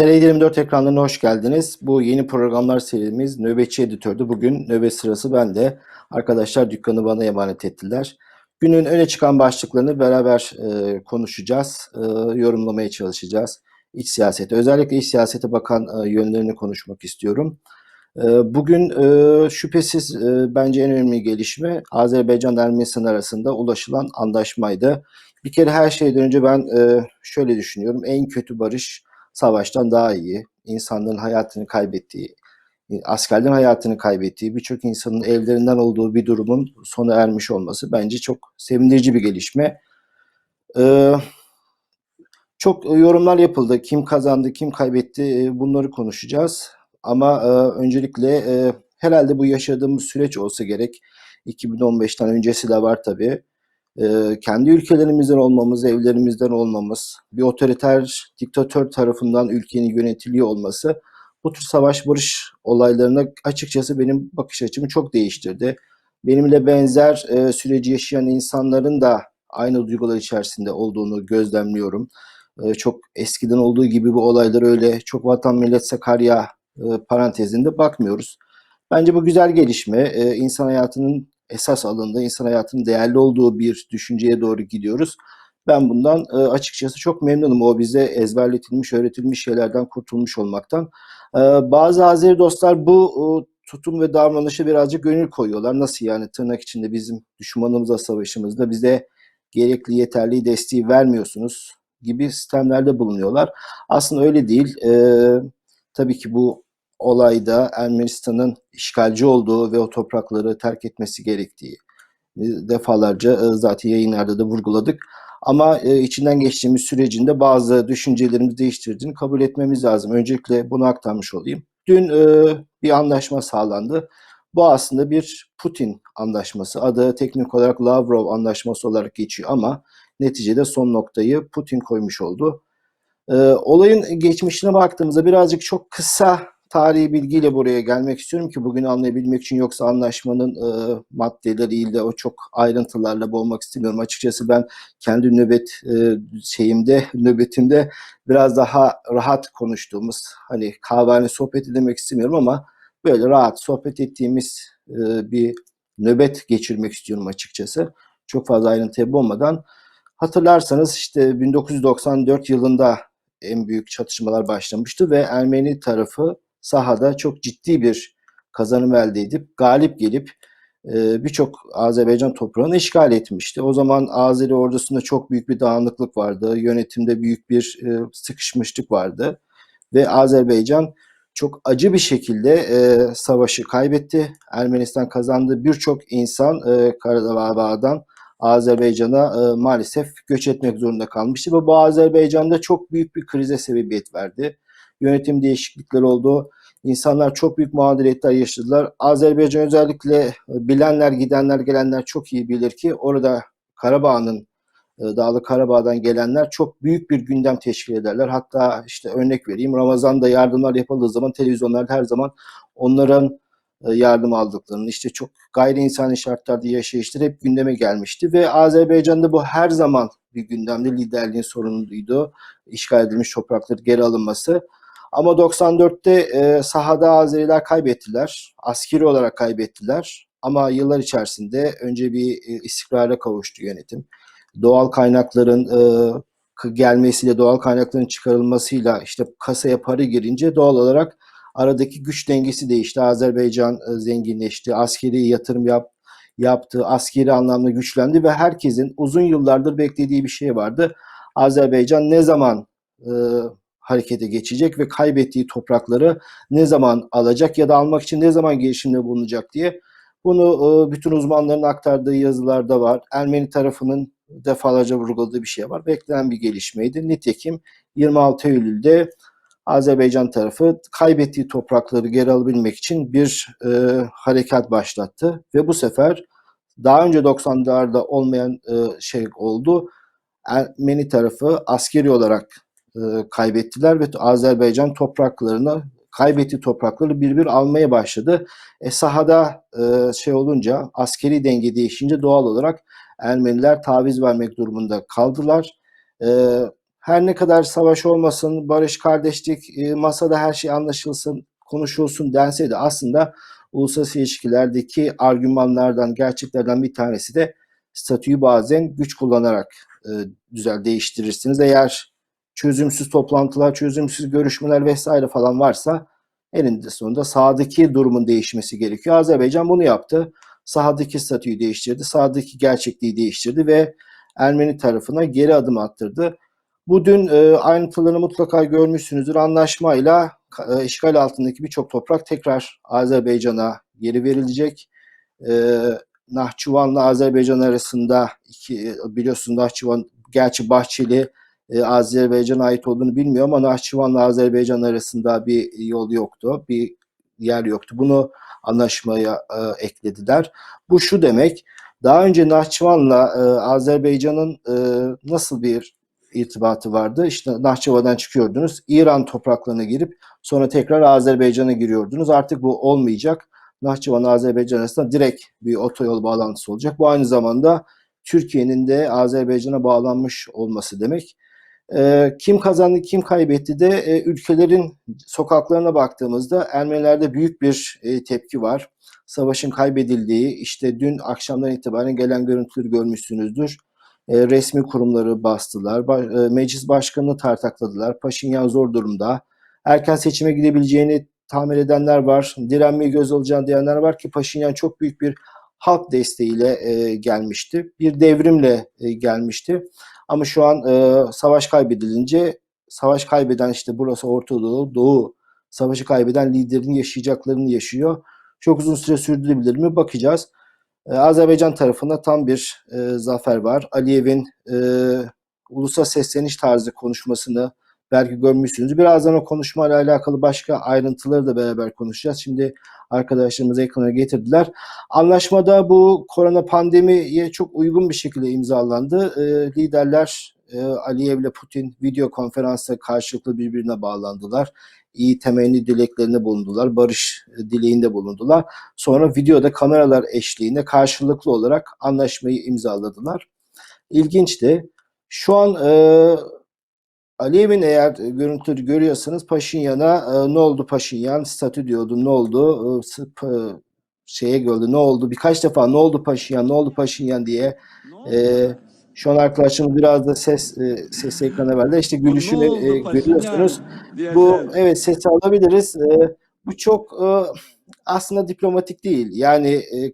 TR24 ekranlarına hoş geldiniz. Bu yeni programlar serimiz Nöbetçi Editör'dü. Bugün nöbet sırası bende. Arkadaşlar dükkanı bana emanet ettiler. Günün öne çıkan başlıklarını beraber e, konuşacağız, e, yorumlamaya çalışacağız. İç siyasete, özellikle iç siyasete bakan e, yönlerini konuşmak istiyorum. E, bugün e, şüphesiz e, bence en önemli gelişme Azerbaycan Ermenistan arasında ulaşılan anlaşmaydı. Bir kere her şeyden önce ben e, şöyle düşünüyorum. En kötü barış savaştan daha iyi. İnsanların hayatını kaybettiği, askerlerin hayatını kaybettiği, birçok insanın evlerinden olduğu bir durumun sona ermiş olması bence çok sevindirici bir gelişme. Ee, çok yorumlar yapıldı. Kim kazandı, kim kaybetti bunları konuşacağız. Ama e, öncelikle e, herhalde bu yaşadığımız süreç olsa gerek. 2015'ten öncesi de var tabii kendi ülkelerimizden olmamız, evlerimizden olmamız, bir otoriter diktatör tarafından ülkenin yönetiliyor olması bu tür savaş barış olaylarına açıkçası benim bakış açımı çok değiştirdi. Benimle benzer e, süreci yaşayan insanların da aynı duygular içerisinde olduğunu gözlemliyorum. E, çok eskiden olduğu gibi bu olaylar öyle çok vatan millet Sakarya e, parantezinde bakmıyoruz. Bence bu güzel gelişme. E, insan hayatının esas alındığı, insan hayatının değerli olduğu bir düşünceye doğru gidiyoruz. Ben bundan e, açıkçası çok memnunum. O bize ezberletilmiş, öğretilmiş şeylerden kurtulmuş olmaktan. E, bazı Azeri dostlar bu e, tutum ve davranışa birazcık gönül koyuyorlar. Nasıl yani tırnak içinde bizim düşmanımıza savaşımızda bize gerekli yeterli desteği vermiyorsunuz gibi sistemlerde bulunuyorlar. Aslında öyle değil. E, tabii ki bu olayda Ermenistan'ın işgalci olduğu ve o toprakları terk etmesi gerektiği e, defalarca e, zaten yayınlarda da vurguladık. Ama e, içinden geçtiğimiz sürecinde bazı düşüncelerimizi değiştirdiğini kabul etmemiz lazım. Öncelikle bunu aktarmış olayım. Dün bir anlaşma sağlandı. Bu aslında bir Putin anlaşması. Adı teknik olarak Lavrov anlaşması olarak geçiyor ama neticede son noktayı Putin koymuş oldu. Olayın geçmişine baktığımızda birazcık çok kısa tarihi bilgiyle buraya gelmek istiyorum ki bugün anlayabilmek için yoksa anlaşmanın e, maddeleriyle o çok ayrıntılarla boğmak istemiyorum. Açıkçası ben kendi nöbet e, şeyimde, nöbetimde biraz daha rahat konuştuğumuz hani kahvehane sohbeti demek istemiyorum ama böyle rahat sohbet ettiğimiz e, bir nöbet geçirmek istiyorum açıkçası. Çok fazla ayrıntıya boğmadan. Hatırlarsanız işte 1994 yılında en büyük çatışmalar başlamıştı ve Ermeni tarafı sahada çok ciddi bir kazanım elde edip galip gelip e, birçok Azerbaycan toprağını işgal etmişti. O zaman Azeri ordusunda çok büyük bir dağınıklık vardı. Yönetimde büyük bir e, sıkışmışlık vardı. Ve Azerbaycan çok acı bir şekilde e, savaşı kaybetti. Ermenistan kazandı. Birçok insan e, Karabağ'dan Azerbaycan'a e, maalesef göç etmek zorunda kalmıştı ve bu Azerbaycan'da çok büyük bir krize sebebiyet verdi yönetim değişiklikleri oldu. İnsanlar çok büyük mağduriyetler yaşadılar. Azerbaycan özellikle e, bilenler, gidenler, gelenler çok iyi bilir ki orada Karabağ'ın e, Dağlı Karabağ'dan gelenler çok büyük bir gündem teşkil ederler. Hatta işte örnek vereyim Ramazan'da yardımlar yapıldığı zaman televizyonlarda her zaman onların e, yardım aldıklarını işte çok gayri insani şartlarda yaşayışları hep gündeme gelmişti ve Azerbaycan'da bu her zaman bir gündemde liderliğin sorunuydu. İşgal edilmiş toprakları geri alınması. Ama 94'te e, sahada Azeriler kaybettiler. Askeri olarak kaybettiler. Ama yıllar içerisinde önce bir e, istikrara kavuştu yönetim. Doğal kaynakların e, gelmesiyle, doğal kaynakların çıkarılmasıyla işte kasaya para girince doğal olarak aradaki güç dengesi değişti. Azerbaycan e, zenginleşti, askeri yatırım yap, yaptı, askeri anlamda güçlendi ve herkesin uzun yıllardır beklediği bir şey vardı. Azerbaycan ne zaman e, harekete geçecek ve kaybettiği toprakları ne zaman alacak ya da almak için ne zaman girişimde bulunacak diye bunu e, bütün uzmanların aktardığı yazılarda var. Ermeni tarafının defalarca vurguladığı bir şey var. Beklenen bir gelişmeydi. Nitekim 26 Eylül'de Azerbaycan tarafı kaybettiği toprakları geri alabilmek için bir e, harekat başlattı ve bu sefer daha önce 90'larda olmayan e, şey oldu. Ermeni tarafı askeri olarak e, kaybettiler ve Azerbaycan topraklarını kaybettiği toprakları bir bir almaya başladı. E, sahada e, şey olunca askeri denge değişince doğal olarak Ermeniler taviz vermek durumunda kaldılar. E, her ne kadar savaş olmasın, barış, kardeşlik, e, masada her şey anlaşılsın, konuşulsun dense de aslında uluslararası ilişkilerdeki argümanlardan, gerçeklerden bir tanesi de statüyü bazen güç kullanarak e, güzel değiştirirsiniz. Eğer çözümsüz toplantılar, çözümsüz görüşmeler vesaire falan varsa eninde sonunda sahadaki durumun değişmesi gerekiyor. Azerbaycan bunu yaptı. Sahadaki statüyü değiştirdi, sahadaki gerçekliği değiştirdi ve Ermeni tarafına geri adım attırdı. Bu dün e, ayrıntılarını mutlaka görmüşsünüzdür. Anlaşmayla e, işgal altındaki birçok toprak tekrar Azerbaycan'a geri verilecek. E, Nahçıvan'la Azerbaycan arasında iki, biliyorsun Nahçıvan gerçi Bahçeli e, Azerbaycan'a ait olduğunu bilmiyor ama Nahçıvan'la Azerbaycan arasında bir yol yoktu. Bir yer yoktu. Bunu anlaşmaya e, eklediler. Bu şu demek. Daha önce Nahçıvan'la e, Azerbaycan'ın e, nasıl bir irtibatı vardı? İşte Nahçıvan'dan çıkıyordunuz. İran topraklarına girip sonra tekrar Azerbaycan'a giriyordunuz. Artık bu olmayacak. Nahçıvan Azerbaycan arasında direkt bir otoyol bağlantısı olacak. Bu aynı zamanda Türkiye'nin de Azerbaycan'a bağlanmış olması demek. E, kim kazandı, kim kaybetti de e, ülkelerin sokaklarına baktığımızda Ermenilerde büyük bir e, tepki var. Savaşın kaybedildiği, işte dün akşamdan itibaren gelen görüntüleri görmüşsünüzdür. E, resmi kurumları bastılar, ba- meclis başkanını tartakladılar. Paşinyan zor durumda. Erken seçime gidebileceğini tahmin edenler var. Direnmeyi göz alacağını diyenler var ki Paşinyan çok büyük bir halk desteğiyle gelmişti. Bir devrimle gelmişti. Ama şu an e, savaş kaybedilince savaş kaybeden işte burası Orta Doğu, Doğu savaşı kaybeden liderin yaşayacaklarını yaşıyor. Çok uzun süre sürdürebilir mi? Bakacağız. E, Azerbaycan tarafında tam bir e, zafer var. Aliyev'in e, ulusal sesleniş tarzı konuşmasını belki görmüşsünüz. Birazdan o konuşmayla alakalı başka ayrıntıları da beraber konuşacağız. Şimdi arkadaşlarımız ekrana getirdiler. Anlaşmada bu korona pandemiye çok uygun bir şekilde imzalandı. E, liderler e, Aliyev ile Putin video konferansa karşılıklı birbirine bağlandılar. İyi temenni dileklerini bulundular. Barış e, dileğinde bulundular. Sonra videoda kameralar eşliğinde karşılıklı olarak anlaşmayı imzaladılar. İlginçti. Şu an e, Aliyev'in eğer görüntüleri görüyorsanız Paşinyan'a e, ne oldu Paşinyan? Statü diyordu. Ne oldu? E, sıp, e, şeye gördü. Ne oldu? Birkaç defa ne oldu Paşinyan ne oldu Paşinyan diye e, şu an arkadaşım biraz da ses e, ses ekrana verdi. İşte gülüşünü e, görüyorsunuz. bu evet sesi alabiliriz. E, bu çok e, aslında diplomatik değil. Yani e,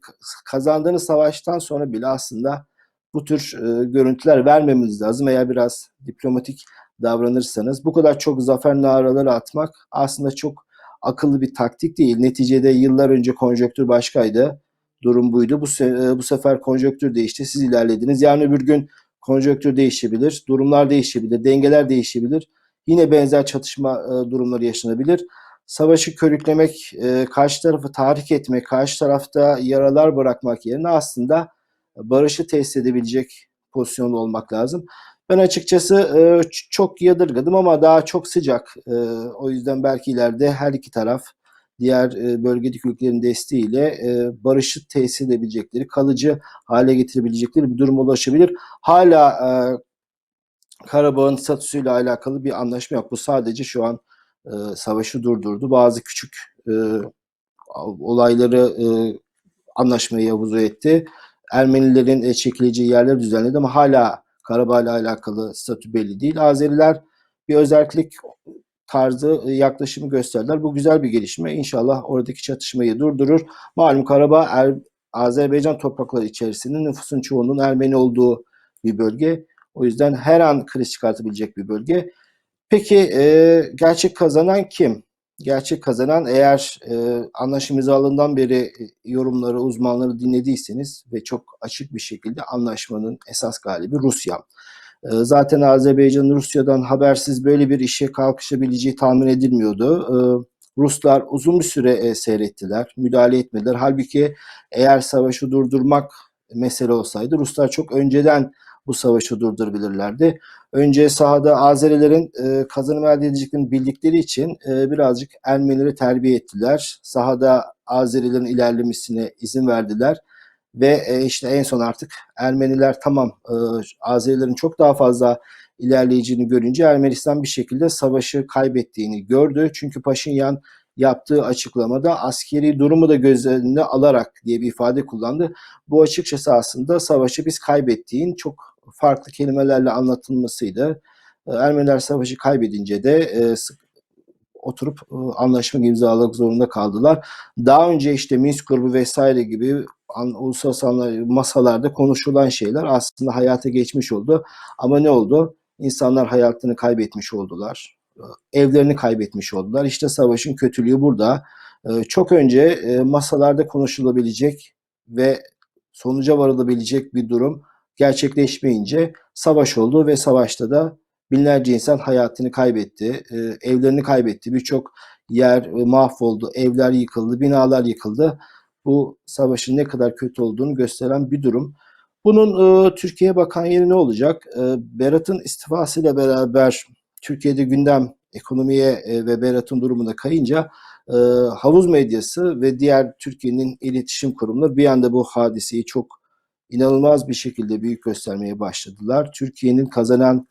kazandığınız savaştan sonra bile aslında bu tür e, görüntüler vermemiz lazım. Veya biraz diplomatik davranırsanız bu kadar çok zafer naraları atmak aslında çok akıllı bir taktik değil. Neticede yıllar önce konjonktür başkaydı. Durum buydu. Bu, se- bu sefer konjonktür değişti. Siz ilerlediniz. Yarın öbür gün konjonktür değişebilir. Durumlar değişebilir. Dengeler değişebilir. Yine benzer çatışma e, durumları yaşanabilir. Savaşı körüklemek, e, karşı tarafı tahrik etmek, karşı tarafta yaralar bırakmak yerine aslında barışı tesis edebilecek pozisyonda olmak lazım. Ben açıkçası e, çok yadırgadım ama daha çok sıcak. E, o yüzden belki ileride her iki taraf diğer e, bölgedeki ülkelerin desteğiyle e, barışı tesis edebilecekleri, kalıcı hale getirebilecekleri bir durum ulaşabilir. Hala e, Karabağ'ın statüsüyle alakalı bir anlaşma yok. Bu sadece şu an e, savaşı durdurdu. Bazı küçük e, olayları e, anlaşmayı vuzu etti. Ermenilerin e, çekileceği yerleri düzenledi ama hala Karabağ ile alakalı statü belli değil. Azeriler bir özellik tarzı yaklaşımı gösterdiler. Bu güzel bir gelişme. İnşallah oradaki çatışmayı durdurur. Malum Karabağ er, Azerbaycan toprakları içerisinde nüfusun çoğunun Ermeni olduğu bir bölge. O yüzden her an kriz çıkartabilecek bir bölge. Peki e, gerçek kazanan kim? Gerçek kazanan eğer e, anlaşma imzalığından beri yorumları, uzmanları dinlediyseniz ve çok açık bir şekilde anlaşmanın esas galibi Rusya. E, zaten Azerbaycan'ın Rusya'dan habersiz böyle bir işe kalkışabileceği tahmin edilmiyordu. E, Ruslar uzun bir süre e, seyrettiler, müdahale etmediler. Halbuki eğer savaşı durdurmak mesele olsaydı Ruslar çok önceden bu savaşı durdurabilirlerdi. Önce sahada Azerilerin e, kazanım elde bildikleri için e, birazcık Ermenileri terbiye ettiler. Sahada Azerilerin ilerlemesine izin verdiler. Ve e, işte en son artık Ermeniler tamam e, Azerilerin çok daha fazla ilerleyeceğini görünce Ermenistan bir şekilde savaşı kaybettiğini gördü. Çünkü Paşinyan yaptığı açıklamada askeri durumu da göz önüne alarak diye bir ifade kullandı. Bu açıkçası aslında savaşı biz kaybettiğin çok farklı kelimelerle anlatılmasıydı. E, Ermeniler savaşı kaybedince de e, sık oturup e, anlaşma imzalamak zorunda kaldılar. Daha önce işte Minsk grubu vesaire gibi an, uluslararası masalarda konuşulan şeyler aslında hayata geçmiş oldu. Ama ne oldu? İnsanlar hayatını kaybetmiş oldular. E, evlerini kaybetmiş oldular. İşte savaşın kötülüğü burada. E, çok önce e, masalarda konuşulabilecek ve sonuca varılabilecek bir durum gerçekleşmeyince savaş oldu ve savaşta da binlerce insan hayatını kaybetti, evlerini kaybetti. Birçok yer mahvoldu, evler yıkıldı, binalar yıkıldı. Bu savaşın ne kadar kötü olduğunu gösteren bir durum. Bunun Türkiye'ye bakan yeri ne olacak? Berat'ın istifasıyla beraber Türkiye'de gündem ekonomiye ve Berat'ın durumuna kayınca havuz medyası ve diğer Türkiye'nin iletişim kurumları bir anda bu hadiseyi çok inanılmaz bir şekilde büyük göstermeye başladılar. Türkiye'nin kazanan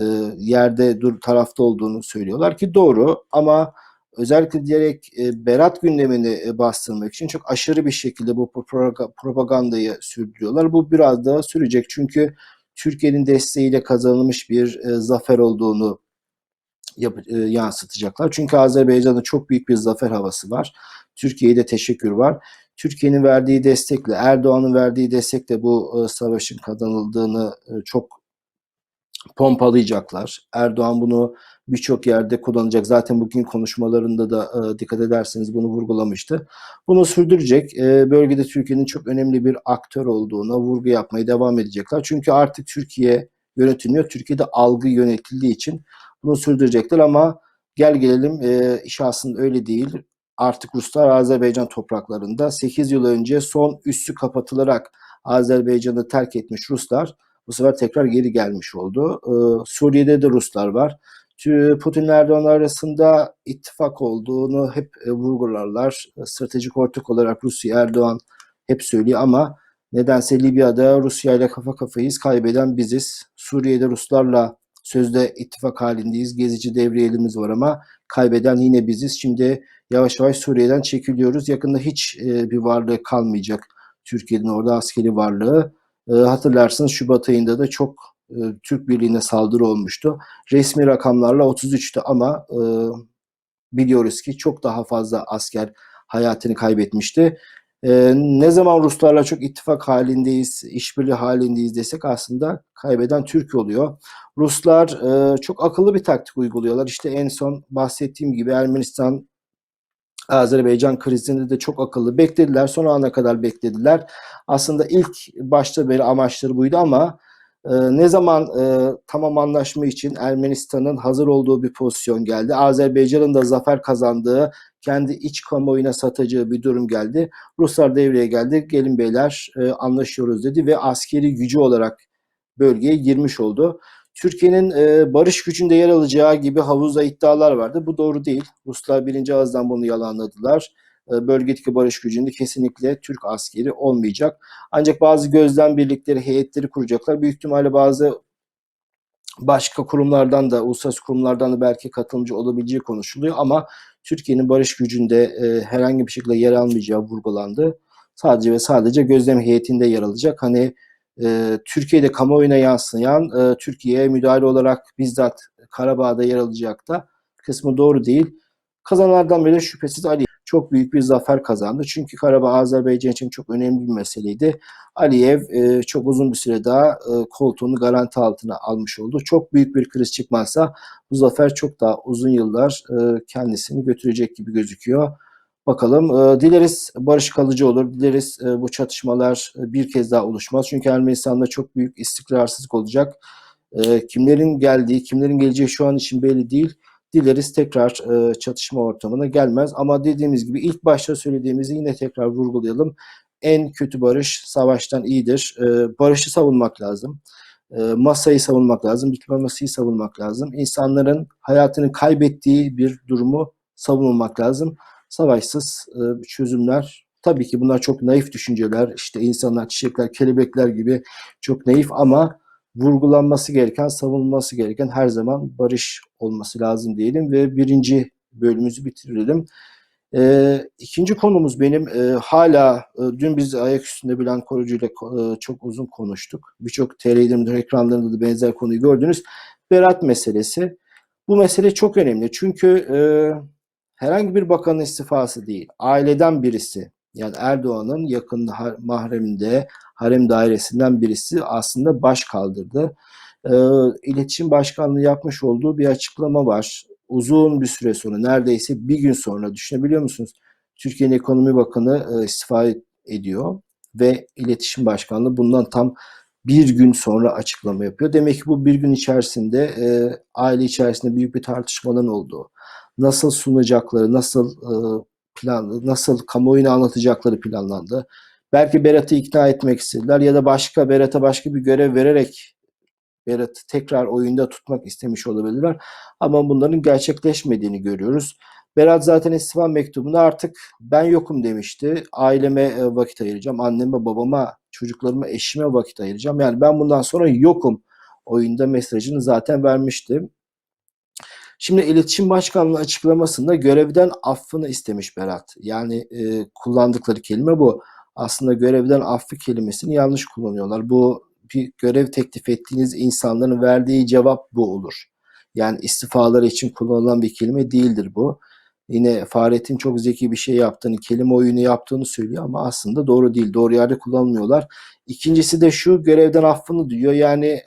e, yerde dur tarafta olduğunu söylüyorlar ki doğru ama özellikle diyerek e, Berat gündemini e, bastırmak için çok aşırı bir şekilde bu propagandayı sürdürüyorlar. Bu biraz daha sürecek çünkü Türkiye'nin desteğiyle kazanılmış bir e, zafer olduğunu yap, e, yansıtacaklar. Çünkü Azerbaycan'da çok büyük bir zafer havası var. Türkiye'ye de teşekkür var. Türkiye'nin verdiği destekle, Erdoğan'ın verdiği destekle bu e, savaşın kazanıldığını e, çok pompalayacaklar. Erdoğan bunu birçok yerde kullanacak. Zaten bugün konuşmalarında da e, dikkat ederseniz bunu vurgulamıştı. Bunu sürdürecek. Bölgede Türkiye'nin çok önemli bir aktör olduğuna vurgu yapmaya devam edecekler. Çünkü artık Türkiye yönetilmiyor. Türkiye'de algı yönetildiği için bunu sürdürecekler ama gel gelelim iş aslında öyle değil. Artık Ruslar Azerbaycan topraklarında 8 yıl önce son üssü kapatılarak Azerbaycan'ı terk etmiş Ruslar bu sefer tekrar geri gelmiş oldu. Ee, Suriye'de de Ruslar var. Putin Erdoğan arasında ittifak olduğunu hep e, vurgularlar. Stratejik ortak olarak Rusya Erdoğan hep söylüyor ama nedense Libya'da Rusya ile kafa kafayız. Kaybeden biziz. Suriye'de Ruslarla sözde ittifak halindeyiz. Gezici devriyelimiz var ama kaybeden yine biziz. Şimdi yavaş yavaş Suriye'den çekiliyoruz. Yakında hiç e, bir varlığı kalmayacak Türkiye'nin orada askeri varlığı. E, hatırlarsınız Şubat ayında da çok e, Türk Birliği'ne saldırı olmuştu. Resmi rakamlarla 33'tü ama e, biliyoruz ki çok daha fazla asker hayatını kaybetmişti. E, ne zaman Ruslarla çok ittifak halindeyiz, işbirliği halindeyiz desek aslında kaybeden Türk oluyor. Ruslar e, çok akıllı bir taktik uyguluyorlar. İşte en son bahsettiğim gibi Ermenistan Azerbaycan krizinde de çok akıllı beklediler. Son ana kadar beklediler. Aslında ilk başta beri amaçları buydu ama e, ne zaman e, tamam anlaşma için Ermenistan'ın hazır olduğu bir pozisyon geldi. Azerbaycan'ın da zafer kazandığı, kendi iç kamuoyuna satacağı bir durum geldi. Ruslar devreye geldi. Gelin beyler e, anlaşıyoruz dedi ve askeri gücü olarak bölgeye girmiş oldu. Türkiye'nin e, barış gücünde yer alacağı gibi havuzda iddialar vardı. Bu doğru değil. Ruslar birinci ağızdan bunu yalanladılar. E, bölgedeki barış gücünde kesinlikle Türk askeri olmayacak. Ancak bazı gözlem birlikleri, heyetleri kuracaklar. Büyük ihtimalle bazı başka kurumlardan da, uluslararası kurumlardan da belki katılımcı olabileceği konuşuluyor ama Türkiye'nin barış gücünde e, herhangi bir şekilde yer almayacağı vurgulandı. Sadece ve sadece gözlem heyetinde yer alacak. Hani e, Türkiye'de kamuoyuna yansıyan e, Türkiye'ye müdahale olarak bizzat Karabağ'da yer alacak da kısmı doğru değil. Kazanlardan biri şüphesiz Ali çok büyük bir zafer kazandı. Çünkü Karabağ Azerbaycan için çok önemli bir meseleydi. Aliyev e, çok uzun bir süre daha e, koltuğunu garanti altına almış oldu. Çok büyük bir kriz çıkmazsa bu zafer çok daha uzun yıllar e, kendisini götürecek gibi gözüküyor. Bakalım. E, dileriz barış kalıcı olur. Dileriz e, bu çatışmalar e, bir kez daha oluşmaz. Çünkü Ermenistan'da çok büyük istikrarsızlık olacak. E, kimlerin geldiği, kimlerin geleceği şu an için belli değil. Dileriz tekrar e, çatışma ortamına gelmez. Ama dediğimiz gibi ilk başta söylediğimizi yine tekrar vurgulayalım. En kötü barış savaştan iyidir. E, barışı savunmak lazım. E, masayı savunmak lazım. Diplomasıyı savunmak lazım. İnsanların hayatını kaybettiği bir durumu savunmak lazım savaşsız e, çözümler tabii ki bunlar çok naif düşünceler. İşte insanlar, çiçekler, kelebekler gibi çok naif ama vurgulanması gereken, savunulması gereken her zaman barış olması lazım diyelim ve birinci bölümümüzü bitirelim. E, ikinci konumuz benim e, hala e, dün biz ayak üstünde Bilen Korucu ile e, çok uzun konuştuk. Birçok TR ekranlarında da benzer konuyu gördünüz. Berat meselesi. Bu mesele çok önemli çünkü e, herhangi bir bakanın istifası değil, aileden birisi yani Erdoğan'ın yakın mahreminde harem dairesinden birisi aslında baş kaldırdı. E, İletişim Başkanlığı yapmış olduğu bir açıklama var. Uzun bir süre sonra neredeyse bir gün sonra düşünebiliyor musunuz? Türkiye'nin Ekonomi Bakanı e, istifa ediyor ve İletişim Başkanlığı bundan tam bir gün sonra açıklama yapıyor. Demek ki bu bir gün içerisinde e, aile içerisinde büyük bir tartışmaların olduğu, nasıl sunacakları, nasıl e, plan, nasıl kamuoyuna anlatacakları planlandı. Belki Berat'ı ikna etmek istediler ya da başka Berat'a başka bir görev vererek Berat'ı tekrar oyunda tutmak istemiş olabilirler. Ama bunların gerçekleşmediğini görüyoruz. Berat zaten istifa mektubunda artık ben yokum demişti. Aileme e, vakit ayıracağım. Anneme, babama, çocuklarıma, eşime vakit ayıracağım. Yani ben bundan sonra yokum oyunda mesajını zaten vermiştim. Şimdi iletişim başkanlığı açıklamasında görevden affını istemiş Berat. Yani e, kullandıkları kelime bu. Aslında görevden affı kelimesini yanlış kullanıyorlar. Bu bir görev teklif ettiğiniz insanların verdiği cevap bu olur. Yani istifaları için kullanılan bir kelime değildir bu. Yine Fahrettin çok zeki bir şey yaptığını, kelime oyunu yaptığını söylüyor ama aslında doğru değil. Doğru yerde kullanmıyorlar. İkincisi de şu görevden affını diyor. Yani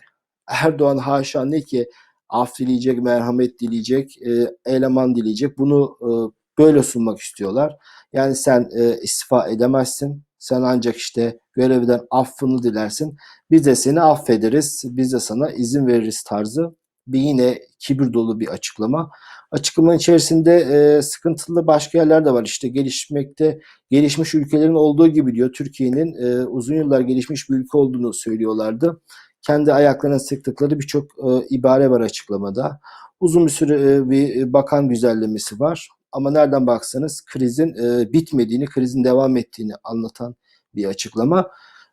Erdoğan haşa ne ki af dileyecek, merhamet dileyecek, e, eleman dileyecek. Bunu e, böyle sunmak istiyorlar. Yani sen e, istifa edemezsin. Sen ancak işte görevden affını dilersin. Biz de seni affederiz. Biz de sana izin veririz tarzı bir yine kibir dolu bir açıklama. Açıklamanın içerisinde e, sıkıntılı başka yerler de var. İşte gelişmekte gelişmiş ülkelerin olduğu gibi diyor. Türkiye'nin e, uzun yıllar gelişmiş bir ülke olduğunu söylüyorlardı. Kendi ayaklarına sıktıkları birçok e, ibare var açıklamada. Uzun bir süre e, bir bakan güzellemesi var. Ama nereden baksanız krizin e, bitmediğini, krizin devam ettiğini anlatan bir açıklama.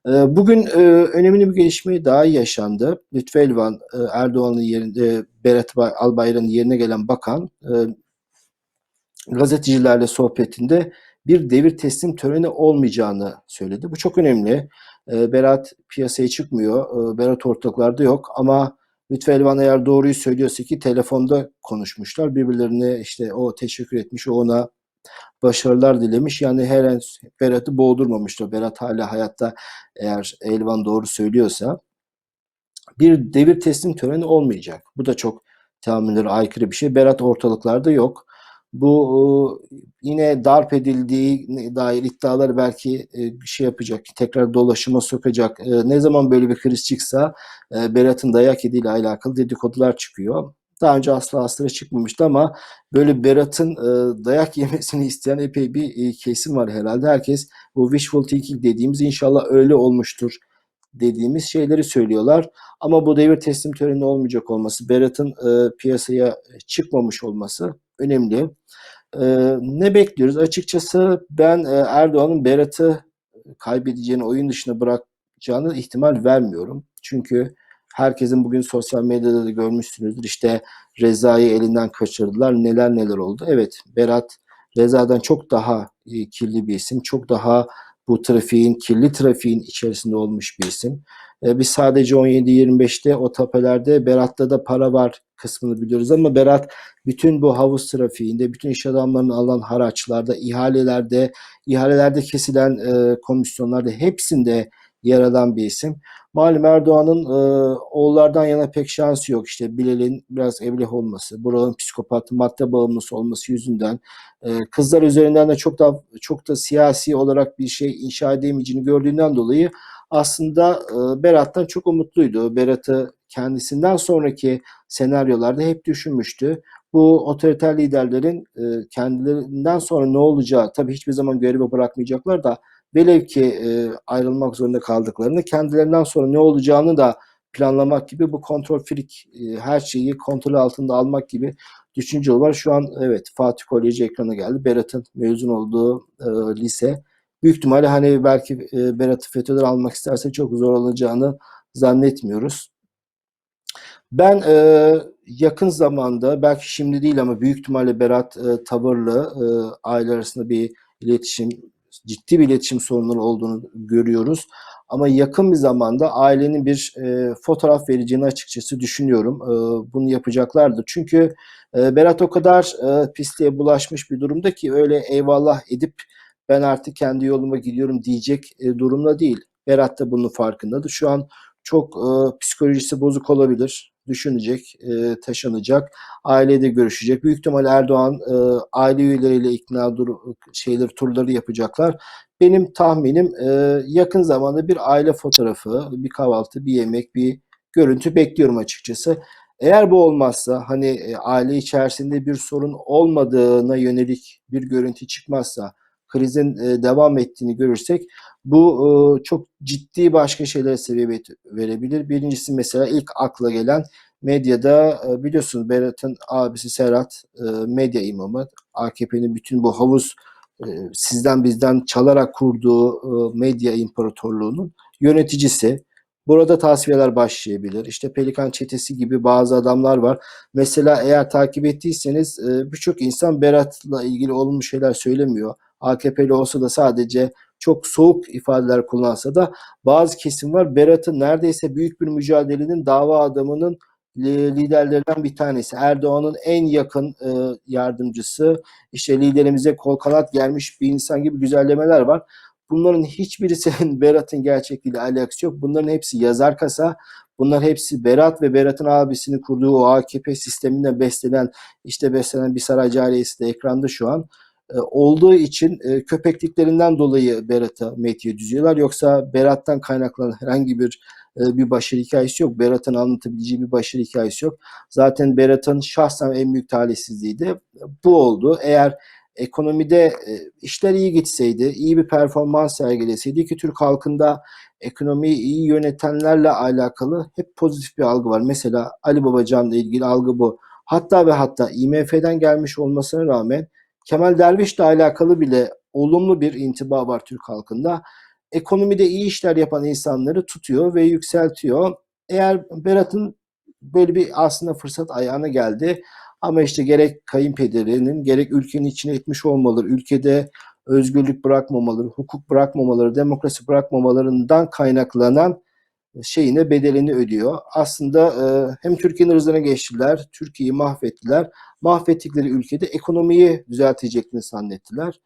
Ee, bugün e, önemli bir gelişme daha yaşandı. Lütfü Elvan, e, Erdoğan'ın yerinde Berat Albayrak'ın yerine gelen bakan e, gazetecilerle sohbetinde bir devir teslim töreni olmayacağını söyledi. Bu çok önemli. Berat piyasaya çıkmıyor. Berat ortaklarda yok ama Lütfü Elvan eğer doğruyu söylüyorsa ki telefonda konuşmuşlar. Birbirlerine işte o teşekkür etmiş, o ona başarılar dilemiş. Yani her Berat'ı boğdurmamıştır. Berat hala hayatta eğer Elvan doğru söylüyorsa bir devir teslim töreni olmayacak. Bu da çok tahminlere aykırı bir şey. Berat ortalıklarda yok. Bu yine darp edildiği dair iddialar belki bir şey yapacak, tekrar dolaşıma sokacak. Ne zaman böyle bir kriz çıksa Berat'ın dayak yediğiyle alakalı dedikodular çıkıyor. Daha önce asla asla çıkmamıştı ama böyle Berat'ın e, dayak yemesini isteyen epey bir e, kesim var herhalde. Herkes bu wishful thinking dediğimiz inşallah öyle olmuştur dediğimiz şeyleri söylüyorlar. Ama bu devir teslim töreni olmayacak olması, Berat'ın e, piyasaya çıkmamış olması önemli. E, ne bekliyoruz? Açıkçası ben e, Erdoğan'ın Berat'ı kaybedeceğini, oyun dışına bırakacağını ihtimal vermiyorum. Çünkü Herkesin bugün sosyal medyada da görmüşsünüzdür. İşte Reza'yı elinden kaçırdılar. Neler neler oldu. Evet Berat Reza'dan çok daha e, kirli bir isim. Çok daha bu trafiğin, kirli trafiğin içerisinde olmuş bir isim. E, biz sadece 17-25'te o tapelerde Berat'ta da para var kısmını biliyoruz ama Berat bütün bu havuz trafiğinde, bütün iş adamlarının alan haraçlarda, ihalelerde, ihalelerde kesilen e, komisyonlarda hepsinde yer bir isim. Malum Erdoğan'ın e, oğullardan yana pek şansı yok. İşte Bilal'in biraz evlih olması, Burak'ın psikopat, madde bağımlısı olması yüzünden e, kızlar üzerinden de çok da çok da siyasi olarak bir şey inşa edemeyeceğini gördüğünden dolayı aslında e, Berat'tan çok umutluydu. Berat'ı kendisinden sonraki senaryolarda hep düşünmüştü. Bu otoriter liderlerin e, kendilerinden sonra ne olacağı tabii hiçbir zaman görevi bırakmayacaklar da velev ki e, ayrılmak zorunda kaldıklarını kendilerinden sonra ne olacağını da planlamak gibi bu kontrol frik e, her şeyi kontrol altında almak gibi düşünce var. Şu an evet Fatih Koleji ekrana geldi. Berat'ın mezun olduğu e, lise. Büyük ihtimalle hani belki e, Berat'ı FETÖ'den almak isterse çok zor olacağını zannetmiyoruz. Ben e, yakın zamanda belki şimdi değil ama büyük ihtimalle Berat e, tavırlı e, aile arasında bir iletişim ciddi bir iletişim sorunları olduğunu görüyoruz. Ama yakın bir zamanda ailenin bir e, fotoğraf vereceğini açıkçası düşünüyorum. E, bunu yapacaklardır. Çünkü e, Berat o kadar e, pisliğe bulaşmış bir durumda ki öyle eyvallah edip ben artık kendi yoluma gidiyorum diyecek e, durumda değil. Berat da bunun farkındadır. Şu an çok e, psikolojisi bozuk olabilir. Düşünecek, e, taşınacak, ailede görüşecek. Büyük ihtimal Erdoğan e, aile üyeleriyle ikna dur şeyleri turları yapacaklar. Benim tahminim e, yakın zamanda bir aile fotoğrafı, bir kahvaltı, bir yemek, bir görüntü bekliyorum açıkçası. Eğer bu olmazsa hani e, aile içerisinde bir sorun olmadığına yönelik bir görüntü çıkmazsa krizin e, devam ettiğini görürsek bu e, çok ciddi başka şeylere sebebiyet verebilir. Birincisi mesela ilk akla gelen medyada e, biliyorsunuz Berat'ın abisi Serhat medya imamı. AKP'nin bütün bu havuz sizden bizden çalarak kurduğu medya imparatorluğunun yöneticisi. Burada tasfiyeler başlayabilir. İşte Pelikan çetesi gibi bazı adamlar var. Mesela eğer takip ettiyseniz birçok insan Berat'la ilgili olumlu şeyler söylemiyor. AKP'li olsa da sadece çok soğuk ifadeler kullansa da bazı kesim var. Berat'ın neredeyse büyük bir mücadelenin dava adamının liderlerinden bir tanesi. Erdoğan'ın en yakın e, yardımcısı, işte liderimize kol kanat gelmiş bir insan gibi güzellemeler var. Bunların hiçbirisinin Berat'ın gerçekliğiyle alakası yok. Bunların hepsi yazar kasa. Bunlar hepsi Berat ve Berat'ın abisini kurduğu o AKP sisteminden beslenen, işte beslenen bir saray cariyesi de ekranda şu an e, olduğu için e, köpekliklerinden dolayı Berat'a metiye düzüyorlar. Yoksa Berat'tan kaynaklanan herhangi bir e, bir başarı hikayesi yok. Berat'ın anlatabileceği bir başarı hikayesi yok. Zaten Berat'ın şahsen en büyük talihsizliği bu oldu. Eğer ekonomide işler iyi gitseydi, iyi bir performans sergileseydi ki Türk halkında ekonomiyi iyi yönetenlerle alakalı hep pozitif bir algı var. Mesela Ali Babacan'la ilgili algı bu. Hatta ve hatta IMF'den gelmiş olmasına rağmen Kemal Derviş'le alakalı bile olumlu bir intiba var Türk halkında. Ekonomide iyi işler yapan insanları tutuyor ve yükseltiyor. Eğer Berat'ın böyle bir aslında fırsat ayağına geldi. Ama işte gerek kayınpederinin gerek ülkenin içine etmiş olmaları, ülkede özgürlük bırakmamaları, hukuk bırakmamaları, demokrasi bırakmamalarından kaynaklanan şeyine bedelini ödüyor. Aslında e, hem Türkiye'nin rızına geçtiler, Türkiye'yi mahvettiler. Mahvettikleri ülkede ekonomiyi düzelteceklerini zannettiler.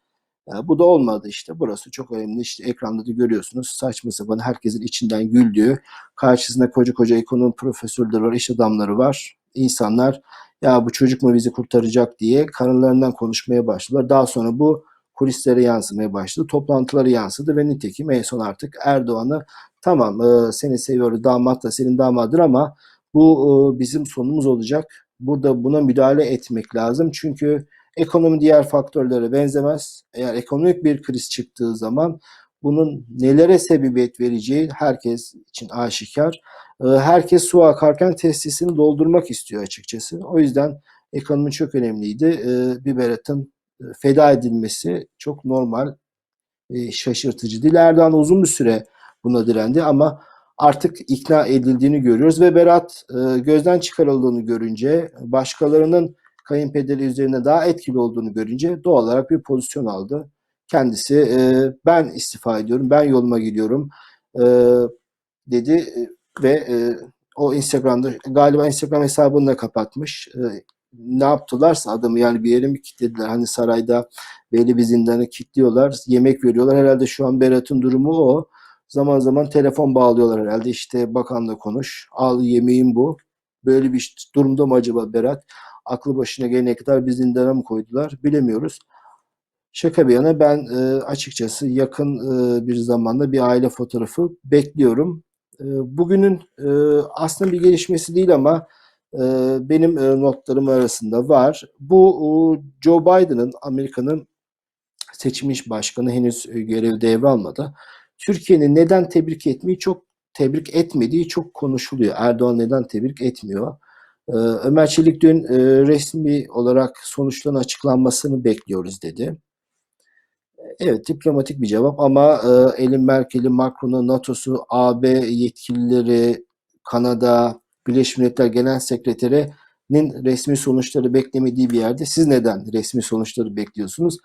Yani bu da olmadı işte. Burası çok önemli. İşte ekranda da görüyorsunuz. Saçma sapan herkesin içinden güldüğü. Karşısında koca koca ekonomi profesörleri var, iş adamları var. İnsanlar ya bu çocuk mu bizi kurtaracak diye karınlarından konuşmaya başladılar. Daha sonra bu kulislere yansımaya başladı. Toplantıları yansıdı ve nitekim en son artık Erdoğan'ı tamam e, seni seviyoruz damat da senin damadır ama bu e, bizim sonumuz olacak. Burada buna müdahale etmek lazım. Çünkü ekonomi diğer faktörlere benzemez. Eğer ekonomik bir kriz çıktığı zaman bunun nelere sebebiyet vereceği herkes için aşikar. E, herkes su akarken testisini doldurmak istiyor açıkçası. O yüzden ekonomi çok önemliydi. E, bir Berat'ın feda edilmesi çok normal, e, şaşırtıcı. Dil Erdoğan uzun bir süre buna direndi ama artık ikna edildiğini görüyoruz ve Berat e, gözden çıkarıldığını görünce, başkalarının kayınpederi üzerine daha etkili olduğunu görünce doğal olarak bir pozisyon aldı. Kendisi e, ben istifa ediyorum, ben yoluma gidiyorum e, dedi e, ve e, o Instagram'da galiba Instagram hesabını da kapatmış. E, ne yaptılarsa adamı yani bir yere mi kilitlediler? Hani sarayda belli bir zindanı kilitliyorlar, yemek veriyorlar. Herhalde şu an Berat'ın durumu o. Zaman zaman telefon bağlıyorlar herhalde. İşte bakanla konuş. Al yemeğin bu. Böyle bir durumda mı acaba Berat? Aklı başına gelene kadar bir zindana mı koydular? Bilemiyoruz. Şaka bir yana ben e, açıkçası yakın e, bir zamanda bir aile fotoğrafı bekliyorum. E, bugünün e, aslında bir gelişmesi değil ama benim e, notlarım arasında var. Bu e, Joe Biden'ın Amerika'nın seçilmiş başkanı henüz e, görev devralmadı. Türkiye'nin neden tebrik etmeyi çok tebrik etmediği çok konuşuluyor. Erdoğan neden tebrik etmiyor? Ee, Ömer Çelik dün resmi olarak sonuçların açıklanmasını bekliyoruz dedi. Evet diplomatik bir cevap ama Elin Merkel'i, Macron'un, NATO'su, AB yetkilileri, Kanada, Birleşmiş Milletler Genel Sekreteri'nin resmi sonuçları beklemediği bir yerde siz neden resmi sonuçları bekliyorsunuz?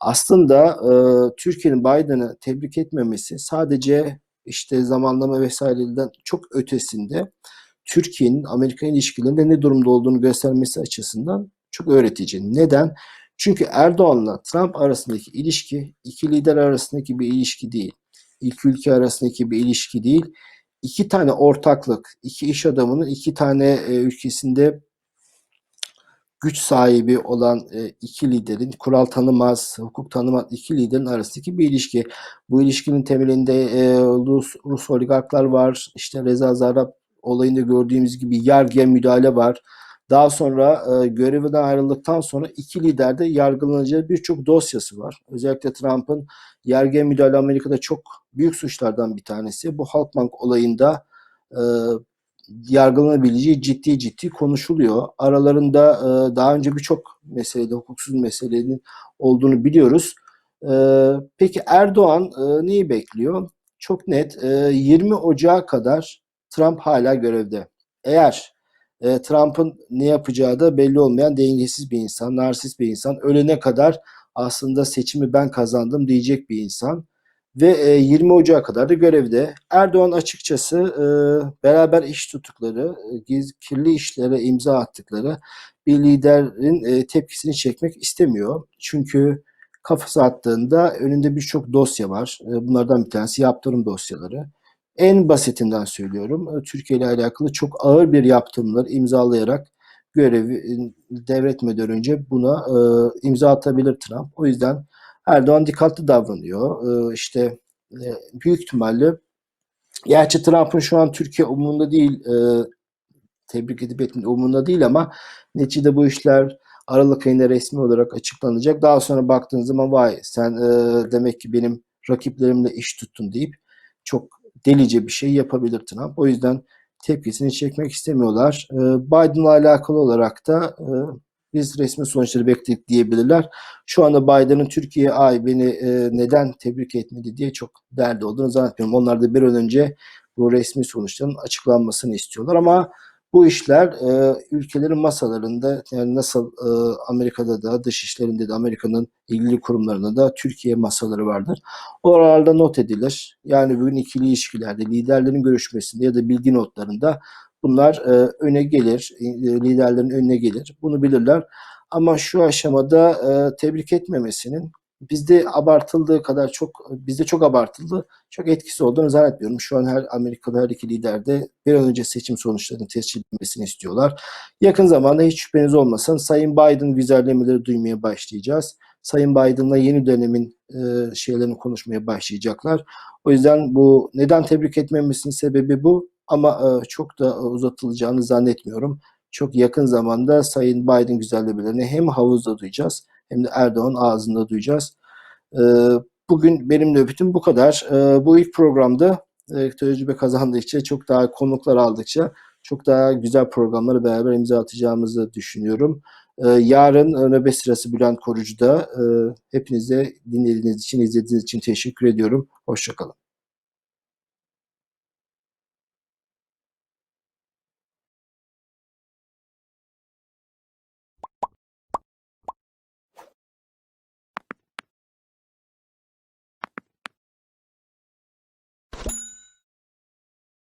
Aslında e, Türkiye'nin Biden'ı tebrik etmemesi sadece işte zamanlama vesaireden çok ötesinde Türkiye'nin Amerika ilişkilerinde ne durumda olduğunu göstermesi açısından çok öğretici. Neden? Çünkü Erdoğan'la Trump arasındaki ilişki iki lider arasındaki bir ilişki değil. İki ülke arasındaki bir ilişki değil. İki tane ortaklık, iki iş adamının iki tane e, ülkesinde güç sahibi olan e, iki liderin, kural tanımaz, hukuk tanımaz iki liderin arasındaki bir ilişki. Bu ilişkinin temelinde e, Rus, Rus oligarklar var. İşte Reza Zarrab olayında gördüğümüz gibi yargıya müdahale var. Daha sonra e, görevinden ayrıldıktan sonra iki liderde yargılanacağı birçok dosyası var. Özellikle Trump'ın yargıya müdahale Amerika'da çok büyük suçlardan bir tanesi. Bu Halkbank olayında e, yargılanabileceği ciddi ciddi konuşuluyor. Aralarında e, daha önce birçok meselede, hukuksuz meselenin olduğunu biliyoruz. E, peki Erdoğan e, neyi bekliyor? Çok net. E, 20 Ocağı kadar Trump hala görevde. Eğer e, Trump'ın ne yapacağı da belli olmayan dengesiz bir insan, narsist bir insan. Ölene kadar aslında seçimi ben kazandım diyecek bir insan. Ve e, 20 Ocağı kadar da görevde. Erdoğan açıkçası e, beraber iş tuttukları, e, kirli işlere imza attıkları bir liderin e, tepkisini çekmek istemiyor. Çünkü kafası attığında önünde birçok dosya var. E, bunlardan bir tanesi yaptırım dosyaları. En basitinden söylüyorum. E, Türkiye ile alakalı çok ağır bir yaptırımları imzalayarak görevi e, devretmeden önce buna e, imza atabilir Trump. O yüzden Erdoğan dikkatli davranıyor. E, işte e, büyük ihtimalle gerçi Trump'ın şu an Türkiye umurunda değil e, tebrik edip etmeyi umurunda değil ama neticede bu işler Aralık ayında resmi olarak açıklanacak. Daha sonra baktığın zaman vay sen e, demek ki benim rakiplerimle iş tuttun deyip çok delice bir şey yapabilir Trump. O yüzden tepkisini çekmek istemiyorlar. E, Biden'la alakalı olarak da e, biz resmi sonuçları bekledik diyebilirler. Şu anda Biden'ın Türkiye'ye ay beni e, neden tebrik etmedi diye çok derdi olduğunu zannetmiyorum. Onlar da bir an önce bu resmi sonuçların açıklanmasını istiyorlar ama bu işler e, ülkelerin masalarında yani nasıl e, Amerika'da da dışişlerinde de Amerika'nın ilgili kurumlarında da Türkiye masaları vardır. Oralarda not edilir. Yani bugün ikili ilişkilerde liderlerin görüşmesinde ya da bilgi notlarında bunlar e, öne gelir. E, liderlerin önüne gelir. Bunu bilirler. Ama şu aşamada e, tebrik etmemesinin bizde abartıldığı kadar çok bizde çok abartıldı. Çok etkisi olduğunu zannetmiyorum. Şu an her Amerikalı her iki lider de bir an önce seçim sonuçlarının tescil edilmesini istiyorlar. Yakın zamanda hiç şüpheniz olmasın Sayın Biden vizerlemeleri duymaya başlayacağız. Sayın Biden'la yeni dönemin e, şeylerini konuşmaya başlayacaklar. O yüzden bu neden tebrik etmemesinin sebebi bu ama e, çok da uzatılacağını zannetmiyorum. Çok yakın zamanda Sayın Biden güzellemelerini hem havuzda duyacağız hem de Erdoğan ağzında duyacağız. E, bugün benim nöbetim bu kadar. E, bu ilk programda e, tecrübe kazandıkça, çok daha konuklar aldıkça çok daha güzel programları beraber imza atacağımızı düşünüyorum. E, yarın nöbet sırası Bülent Korucu'da. E, hepinize dinlediğiniz için, izlediğiniz için teşekkür ediyorum. Hoşçakalın.